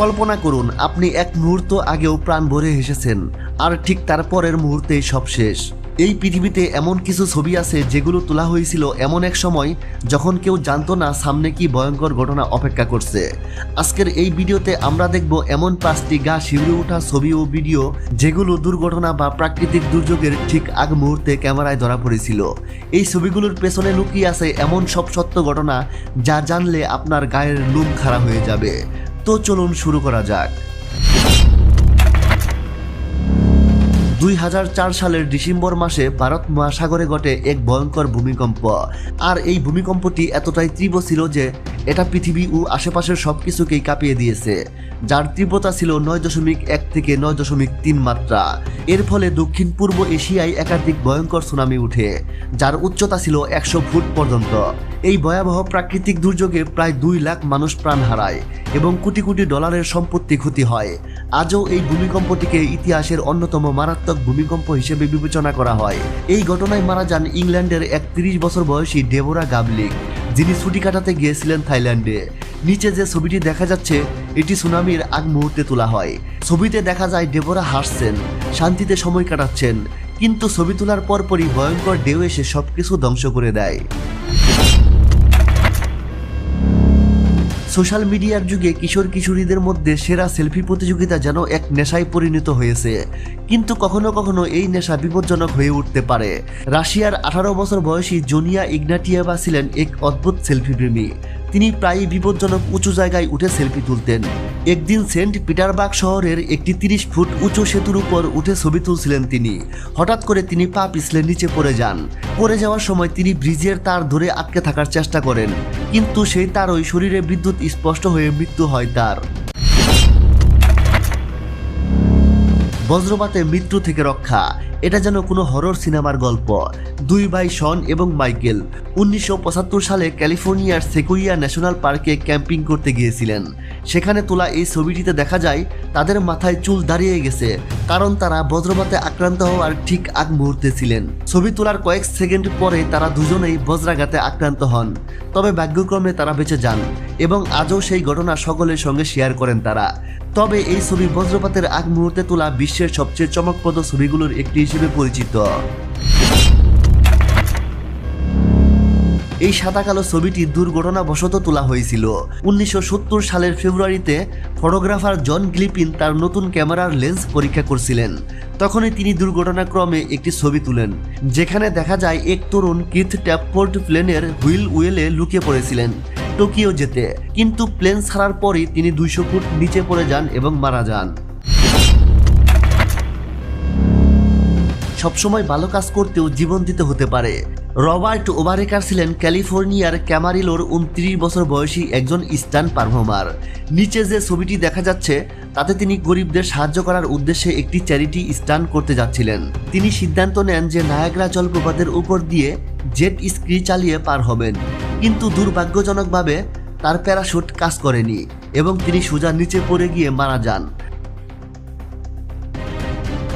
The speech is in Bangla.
কল্পনা করুন, আপনি এক মুহূর্ত আগেও প্রাণ ভরে হেসেছেন আর ঠিক তারপরের মুহূর্তেই সব শেষ। এই পৃথিবীতে এমন কিছু ছবি আছে যেগুলো তোলা হয়েছিল এমন এক সময় যখন কেউ জানতো না সামনে কি ভয়ঙ্কর ঘটনা অপেক্ষা করছে। আজকের এই ভিডিওতে আমরা দেখব এমন পাঁচটি গা শিউরে ওঠা ছবি ও ভিডিও যেগুলো দুর্ঘটনা বা প্রাকৃতিক দুর্যোগের ঠিক আগ মুহূর্তে ক্যামেরায় ধরা পড়েছিল। এই ছবিগুলোর পেছনে লুকিয়ে আছে এমন সব সত্য ঘটনা যা জানলে আপনার গায়ের লুম খাড়া হয়ে যাবে। তো চলুন শুরু করা যাক। দুই হাজার চার সালের ডিসেম্বর মাসে ভারত মহাসাগরে ঘটে এক ভয়ঙ্কর ভূমিকম্প। আর এই ভূমিকম্পটি এতটাই তীব্র ছিল যে এটা পৃথিবী ও আশেপাশের সব কিছুকেই কাঁপিয়ে দিয়েছে, যার তীব্রতা ছিল নয় দশমিক এক থেকে নয় দশমিক তিন মাত্রা। এর ফলে দক্ষিণ পূর্ব এশিয়ায় একাধিক ভয়ঙ্কর সুনামি উঠে, যার উচ্চতা ছিল একশো ফুট পর্যন্ত। এই ভয়াবহ প্রাকৃতিক দুর্যোগে প্রায় দুই লাখ মানুষ প্রাণ হারায় এবং কোটি কোটি ডলারের সম্পত্তি ক্ষতি হয়। আজও এই ভূমিকম্পটিকে ইতিহাসের অন্যতম মারাত্মক ভূমিকম্প হিসেবে বিবেচনা করা হয়। এই ঘটনায় মারা যান ইংল্যান্ডের এক তিরিশ বছর বয়সী ডেবোরা গাবলিক, যিনি ছুটি কাটাতে গিয়েছিলেন থাইল্যান্ডে। নিচে যে ছবিটি দেখা যাচ্ছে, এটি সুনামির আগ মুহূর্তে তোলা হয়। ছবিতে দেখা যায় ডেবোরা হাসছেন, শান্তিতে সময় কাটাচ্ছেন, কিন্তু ছবি তোলার পরপরই ভয়ঙ্কর ঢেউ এসে সবকিছু ধ্বংস করে দেয়। সোশ্যাল মিডিয়ার যুগে কিশোর কিশোরীদের মধ্যে সেরা সেলফি প্রতিযোগিতা যেন এক নেশায় পরিণত হয়েছে। কিন্তু কখনো কখনো এই নেশা বিপজ্জনক হয়ে উঠতে পারে। রাশিয়ার আঠারো বছর বয়সী জোনিয়া ইগনাটিয়াবা ছিলেন এক অদ্ভুত সেলফি প্রেমী। তিনি প্রায়ই বিপজ্জনক উঁচু জায়গায় উঠে সেলফি তুলতেন। একদিন সেন্ট পিটারবার্গ শহরের একটি তিরিশ ফুট উঁচু সেতুর উপর উঠে ছবি তুলছিলেন তিনি। হঠাৎ করে তিনি পা পিছলে নিচে পড়ে যান। পড়ে যাওয়ার সময় তিনি ব্রিজের তার ধরে আটকে থাকার চেষ্টা করেন। কিন্তু সেই তার ওই শরীরে বিদ্যুৎ স্পষ্ট হয়ে মৃত্যু হয় তার। বজ্রপাতে মৃত্যু থেকে রক্ষা। এটা যেন কোনো হরর সিনেমার গল্প। দুই ভাই শন এবং মাইকেল উনিশশো পঁচাত্তর সালে ক্যালিফোর্নিয়ার সেকুইয়া ন্যাশনাল পার্কে ক্যাম্পিং করতে গিয়েছিলেন। সেখানে তোলা এই ছবিটিতে দেখা যায়, তাদের মাথায় চুল দাঁড়িয়ে গেছে, কারণ তারা বজ্রপাতে আক্রান্ত হওয়ার ঠিক আগ মুহূর্তে ছিলেন। ছবি তোলার কয়েক সেকেন্ড পরে তারা দুজনেই বজ্রাঘাতে আক্রান্ত হন, তবে ভাগ্যক্রমে তারা বেঁচে যান এবং আজও সেই ঘটনা সকলের সঙ্গে শেয়ার করেন তারা। তবে এই ছবি বজ্রপাতের আগ মুহূর্তে তোলা বিশ্বের সবচেয়ে চমকপ্রদ ছবিগুলোর একটি হিসেবে পরিচিত। এই সাদা কালো ছবিটি দুর্ঘটনাবশত তোলা হয়েছিল। উনিশশো সত্তর সালের ফেব্রুয়ারিতে ফটোগ্রাফার জন গ্লিপিন তার নতুন ক্যামেরার লেন্স পরীক্ষা করছিলেন। তখনই তিনি দুর্ঘটনাক্রমে একটি ছবি তুলেন, যেখানে দেখা যায় এক তরুণ কিথ ট্যাপফোর্ড প্লেনের হুইল উয়েলে লুকিয়ে পড়েছিলেন। টোকিও যেতে। কিন্তু প্লেন ছাড়ার পরই তিনি দুইশো ফুট নিচে পড়ে যান এবং মারা যান। সবসময় ভালো কাজ করতেও জীবন দিতে হতে পারে। রবার্ট ওবারেকার ছিলেন ক্যালিফোর্নিয়ার ক্যামারিলোর উনত্রিশ বছর বয়সী একজন স্টান পারফর্মার। নিচে যে ছবিটি দেখা যাচ্ছে, তাতে তিনি গরিবদের সাহায্য করার উদ্দেশ্যে একটি চ্যারিটি স্টান করতে যাচ্ছিলেন। তিনি সিদ্ধান্ত নেন যে নায়াগ্রা জলপ্রপাতের উপর দিয়ে জেট স্ক্রি চালিয়ে পার হবেন। কিন্তু দুর্ভাগ্যজনকভাবে তার প্যারাশুট কাজ করেনি এবং তিনি সোজা নিচে পড়ে গিয়ে মারা যান।